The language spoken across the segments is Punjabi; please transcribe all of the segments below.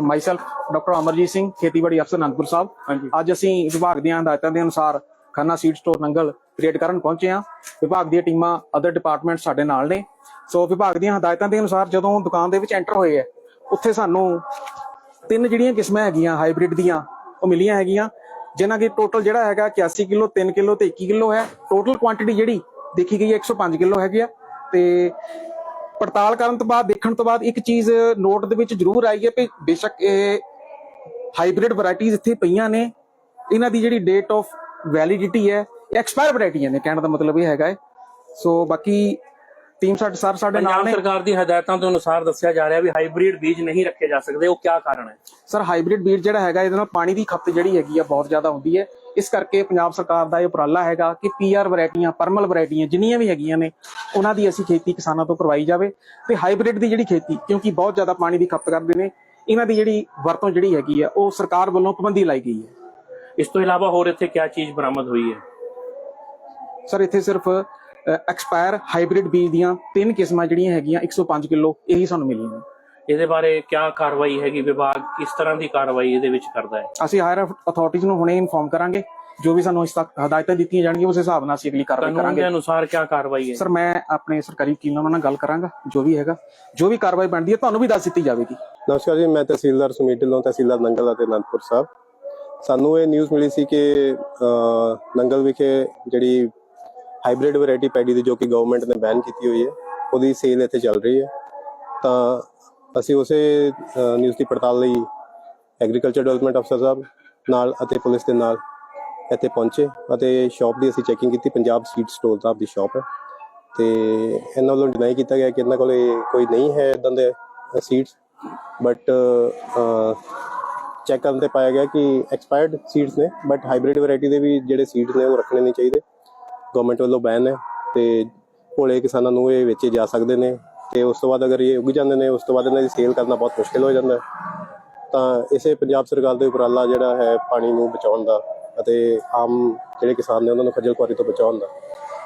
ਮਾਈਸੈਲਫ ਡਾਕਟਰ ਅਮਰਜੀਤ ਸਿੰਘ ਖੇਤੀਬਾੜੀ ਅਫਸਰ ਅਨੰਦਪੁਰ ਸਾਹਿਬ ਅੱਜ ਅਸੀਂ ਵਿਭਾਗ ਦੀਆਂ ਹਦਾਇਤਾਂ ਦੇ ਅਨੁਸਾਰ Khanna seed store Nangal create ਕਰਨ ਪਹੁੰਚੇ ਹਾਂ। ਵਿਭਾਗ ਦੀਆਂ ਟੀਮਾਂ ਅਦਰ ਡਿਪਾਰਟਮੈਂਟ ਸਾਡੇ ਨਾਲ ਨੇ। ਸੋ ਵਿਭਾਗ ਦੀਆਂ ਹਦਾਇਤਾਂ ਦੇ ਅਨੁਸਾਰ ਜਦੋਂ ਦੁਕਾਨ ਦੇ ਵਿੱਚ ਐਂਟਰ ਹੋਏ ਹੈ ਉੱਥੇ ਸਾਨੂੰ ਤਿੰਨ ਜਿਹੜੀਆਂ ਕਿਸਮਾਂ ਹੈਗੀਆਂ ਹਾਈਬ੍ਰਿਡ ਦੀਆਂ ਉਹ ਮਿਲੀਆਂ ਹੈਗੀਆਂ ਜਿਨ੍ਹਾਂ ਦੀ ਟੋਟਲ ਜਿਹੜਾ ਹੈਗਾ 81 ਕਿਲੋ 3 ਕਿਲੋ ਤੇ 21 ਕਿਲੋ ਹੈ। ਟੋਟਲ ਕੁਆਂਟੀਟੀ ਜਿਹੜੀ ਦੇਖੀ ਗਈ ਹੈ 105 ਕਿਲੋ ਹੈਗੀ ਆ ਤੇ ਪੜਤਾਲ ਕਰਨ ਤੋਂ ਬਾਅਦ ਦੇਖਣ ਤੋਂ ਬਾਅਦ ਇੱਕ ਚੀਜ਼ ਨੋਟ ਦੇ ਵਿੱਚ ਜ਼ਰੂਰ ਆਈ ਹੈ ਕਿ ਬੇਸ਼ੱਕ ਇਹ ਹਾਈਬ੍ਰਿਡ ਵੈਰਾਈਟੀਆਂ ਇੱਥੇ ਪਈਆਂ ਨੇ। ਇਹਨਾਂ ਦੀ ਜਿਹੜੀ ਡੇਟ ਆਫ ਵੈਲਿਡਿਟੀ ਹੈ ਐਕਸਪਾਇਰ ਵੈਰਾਈਟੀਆਂ ਨੇ ਕਹਿਣ ਦਾ ਮਤਲਬ ਇਹ ਹੈਗਾ ਹੈ। ਸੋ ਬਾਕੀ ਟੀਮ ਸਾਡੇ ਸਰ ਸਾਡੇ ਨਾਲ ਨੇ। ਸਰਕਾਰ ਦੀ ਹਦਾਇਤਾਂ ਦੇ ਅਨੁਸਾਰ ਦੱਸਿਆ ਜਾ ਰਿਹਾ ਵੀ ਹਾਈਬ੍ਰਿਡ ਬੀਜ ਨਹੀਂ ਰੱਖੇ ਜਾ ਸਕਦੇ ਉਹ ਕੀ ਕਾਰਨ ਹੈ? ਸਰ ਹਾਈਬ੍ਰਿਡ ਬੀਜ ਜਿਹੜਾ ਹੈਗਾ ਇਹਦੇ ਨਾਲ ਪਾਣੀ ਦੀ ਖਪਤ ਜਿਹੜੀ ਹੈਗੀ ਆ ਬਹੁਤ ਜ਼ਿਆਦਾ ਹੁੰਦੀ ਹੈ। ਇਸ ਕਰਕੇ ਪੰਜਾਬ ਸਰਕਾਰ ਦਾ ਇਹ ਉਪਰਾਲਾ ਹੈਗਾ ਕਿ ਪੀਆਰ ਵੈਰਾਈਟੀਆਂ ਪਰਮਲ ਵੈਰਾਈਟੀਆਂ ਜਿੰਨੀਆਂ ਵੀ ਹੈਗੀਆਂ ਨੇ ਉਹਨਾਂ ਦੀ ਅਸੀਂ ਖੇਤੀ ਕਿਸਾਨਾਂ ਤੋਂ ਕਰਵਾਈ ਜਾਵੇ ਤੇ ਹਾਈਬ੍ਰਿਡ ਦੀ ਜਿਹੜੀ ਖੇਤੀ ਕਿਉਂਕਿ ਬਹੁਤ ਜ਼ਿਆਦਾ ਪਾਣੀ ਦੀ ਖਪਤ ਕਰਦੇ ਨੇ ਇਹਨਾਂ ਦੀ ਜਿਹੜੀ ਵਰਤੋਂ ਜਿਹੜੀ ਹੈਗੀ ਆ ਉਹ ਸਰਕਾਰ ਵੱਲੋਂ ਪਾਬੰਦੀ ਲਾਈ ਗਈ ਹੈ। ਇਸ ਤੋਂ ਇਲਾਵਾ ਹੋਰ ਇੱਥੇ ਕੀ ਚੀਜ਼ ਬਰਾਮਦ ਹੋਈ ਹੈ? ਸਰ ਇੱਥੇ ਸਿਰਫ ਐਕਸਪਾਇਰ ਹਾਈਬ੍ਰਿਡ ਬੀਜ ਦੀਆਂ ਤਿੰਨ ਕਿਸਮਾਂ ਜਿਹੜੀਆਂ ਹੈਗੀਆਂ 105 ਕਿਲੋ ਇਹੀ ਸਾਨੂੰ ਮਿਲੀਆਂ ਨੇ। ਇਹਦੇ ਬਾਰੇ ਕੀ ਕਾਰਵਾਈ ਹੈਗੀ ਵਿਭਾਗ ਕਿਸ ਤਰ੍ਹਾਂ ਦੀ ਕਾਰਵਾਈ ਇਹਦੇ ਵਿੱਚ ਕਰਦਾ ਹੈ? ਅਸੀਂ ਹਾਇਰ ਅਥਾਰਟੀਜ਼ ਨੂੰ ਹੁਣੇ ਇਨਫੋਰਮ ਕਰਾਂਗੇ ਜੋ ਵੀ ਸਾਨੂੰ ਇਸ ਤੱਕ ਹਦਾਇਤਾਂ ਦਿੱਤੀਆਂ ਜਾਣਗੀਆਂ ਉਸ ਹਿਸਾਬ ਨਾਲ ਅਸੀਂ ਅਗਲੀ ਕਾਰਵਾਈ ਕਾਨੂੰਨ ਕਰਾਂਗੇ। ਦੇ ਅਨੁਸਾਰ ਕੀ ਕਾਰਵਾਈ ਹੈ? ਸਰ ਮੈਂ ਆਪਣੇ ਸਰਕਾਰੀ ਵਕੀਲ ਨਾਲ ਗੱਲ ਕਰਾਂਗਾ ਜੋ ਵੀ ਹੈਗਾ ਜੋ ਵੀ ਕਾਰਵਾਈ ਬਣਦੀ ਹੈ ਤੁਹਾਨੂੰ ਵੀ ਦੱਸ ਦਿੱਤੀ ਜਾਵੇਗੀ। ਨਮਸਕਾਰ ਜੀ ਮੈਂ ਤਹਿਸੀਲਦਾਰ ਸੁਮੀਤ ਢਿੱਲੋਂ ਤਹਿਸੀਲਦਾਰ ਨੰਗਲ ਅਤੇ ਅਨੰਦਪੁਰ ਸਾਹਿਬ। ਸਾਨੂੰ ਇਹ ਨਿਊਜ਼ ਮਿਲੀ ਸੀ ਕਿ ਨੰਗਲ ਵਿਖੇ ਜਿਹੜੀ ਹਾਈਬ੍ਰਿਡ ਵੈਰਾਈਟੀ ਪੈਡੀ ਦੀ ਜੋ ਕਿ ਗਵਰਨਮੈਂਟ ਨੇ ਬੈਨ ਕੀਤੀ ਹੋਈ ਹੈ ਉਹਦੀ ਸੇਲ ਇੱਥੇ ਚੱਲ ਰਹੀ ਹੈ। ਤਾਂ ਅਸੀਂ ਉਸੇ ਨਿਊਜ਼ ਦੀ ਪੜਤਾਲ ਲਈ ਐਗਰੀਕਲਚਰ ਡਿਵੈਲਪਮੈਂਟ ਅਫਸਰ ਸਾਹਿਬ ਨਾਲ ਅਤੇ ਪੁਲਿਸ ਦੇ ਨਾਲ ਇੱਥੇ ਪਹੁੰਚੇ ਅਤੇ ਸ਼ਾਪ ਦੀ ਅਸੀਂ ਚੈਕਿੰਗ ਕੀਤੀ। ਪੰਜਾਬ ਸੀਡ ਸਟੋਰ ਸਾਹਿਬ ਦੀ ਸ਼ਾਪ ਹੈ। ਤੇ ਇਹਨਾਂ ਵੱਲੋਂ ਡਿਨਾਈ ਕੀਤਾ ਗਿਆ ਕਿ ਇਹਨਾਂ ਕੋਲੇ ਕੋਈ ਨਹੀਂ ਹੈ ਇਦਾਂ ਦੇ ਸੀਡਸ ਬਟ ਚੈੱਕ ਕਰਨ ਤੇ ਪਾਇਆ ਗਿਆ ਕਿ ਐਕਸਪਾਇਰਡ ਸੀਡਸ ਨੇ ਬਟ ਹਾਈਬ੍ਰਿਡ ਵੈਰਾਈਟੀ ਦੇ ਵੀ ਜਿਹੜੇ ਸੀਡਸ ਨੇ ਉਹ ਰੱਖਣੇ ਨਹੀਂ ਚਾਹੀਦੇ। ਗਵਰਨਮੈਂਟ ਵੱਲੋਂ ਬੈਨ ਹੈ ਤੇ ਭੋਲੇ ਕਿਸਾਨਾਂ ਨੂੰ ਇਹ ਵੇਚੇ ਜਾ ਸਕਦੇ ਨੇ। ਤੇ ਉਸ ਤੋਂ ਬਾਅਦ ਅਗਰ ਇਹ ਉੱਗ ਜਾਂਦੇ ਨੇ, ਉਸ ਤੋਂ ਬਾਅਦ ਇਹਨਾਂ ਦੀ ਸੇਲ ਕਰਨਾ ਬਹੁਤ ਮੁਸ਼ਕਿਲ ਹੋ ਜਾਂਦਾ ਤਾਂ ਇਸੇ ਪੰਜਾਬ ਸਰਕਾਰ ਦੇ ਉਪਰਾਲਾ ਜਿਹੜਾ ਹੈ ਪਾਣੀ ਨੂੰ ਬਚਾਉਣ ਦਾ ਅਤੇ ਆਮ ਜਿਹੜੇ ਕਿਸਾਨ ਨੇ ਉਹਨਾਂ ਨੂੰ ਖੱਜਲ ਖੁਆਰੀ ਤੋਂ ਬਚਾਉਣ ਦਾ,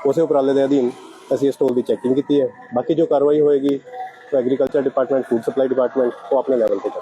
ਉਸੇ ਉਪਰਾਲੇ ਦੇ ਅਧੀਨ ਅਸੀਂ ਇਸ ਸਟੋਰ ਦੀ ਚੈਕਿੰਗ ਕੀਤੀ ਹੈ। ਬਾਕੀ ਜੋ ਕਾਰਵਾਈ ਹੋਏਗੀ agriculture department food supply department ਉਹ ਆਪਣੇ ਲੈਵਲ ਤੇ ਕਰ